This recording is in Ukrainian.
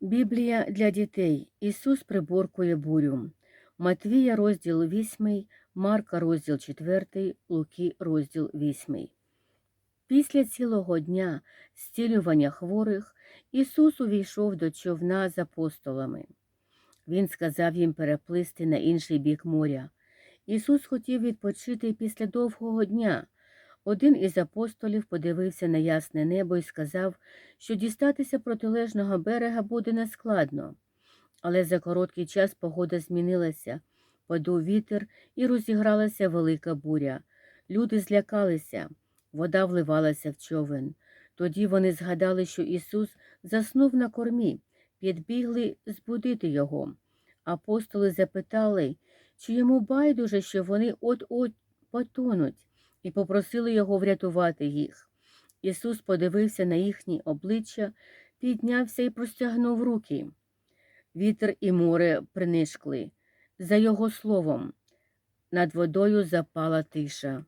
Біблія для дітей. Ісус приборкує бурю. Матвія, розділ 8, Марка, розділ 4, Луки, розділ 8. Після цілого дня зцілювання хворих Ісус увійшов до човна з апостолами. Він сказав їм переплисти на інший бік моря. Ісус хотів відпочити після довгого дня. Один із апостолів подивився на ясне небо і сказав, що дістатися протилежного берега буде нескладно. Але за короткий час погода змінилася, подув вітер і розігралася велика буря. Люди злякалися, вода вливалася в човен. Тоді вони згадали, що Ісус заснув на кормі, підбігли збудити його. Апостоли запитали, чи йому байдуже, що вони от-от потонуть, і попросили його врятувати їх. Ісус подивився на їхні обличчя, піднявся і простягнув руки. Вітер і море принишкли. За його словом, над водою запала тиша.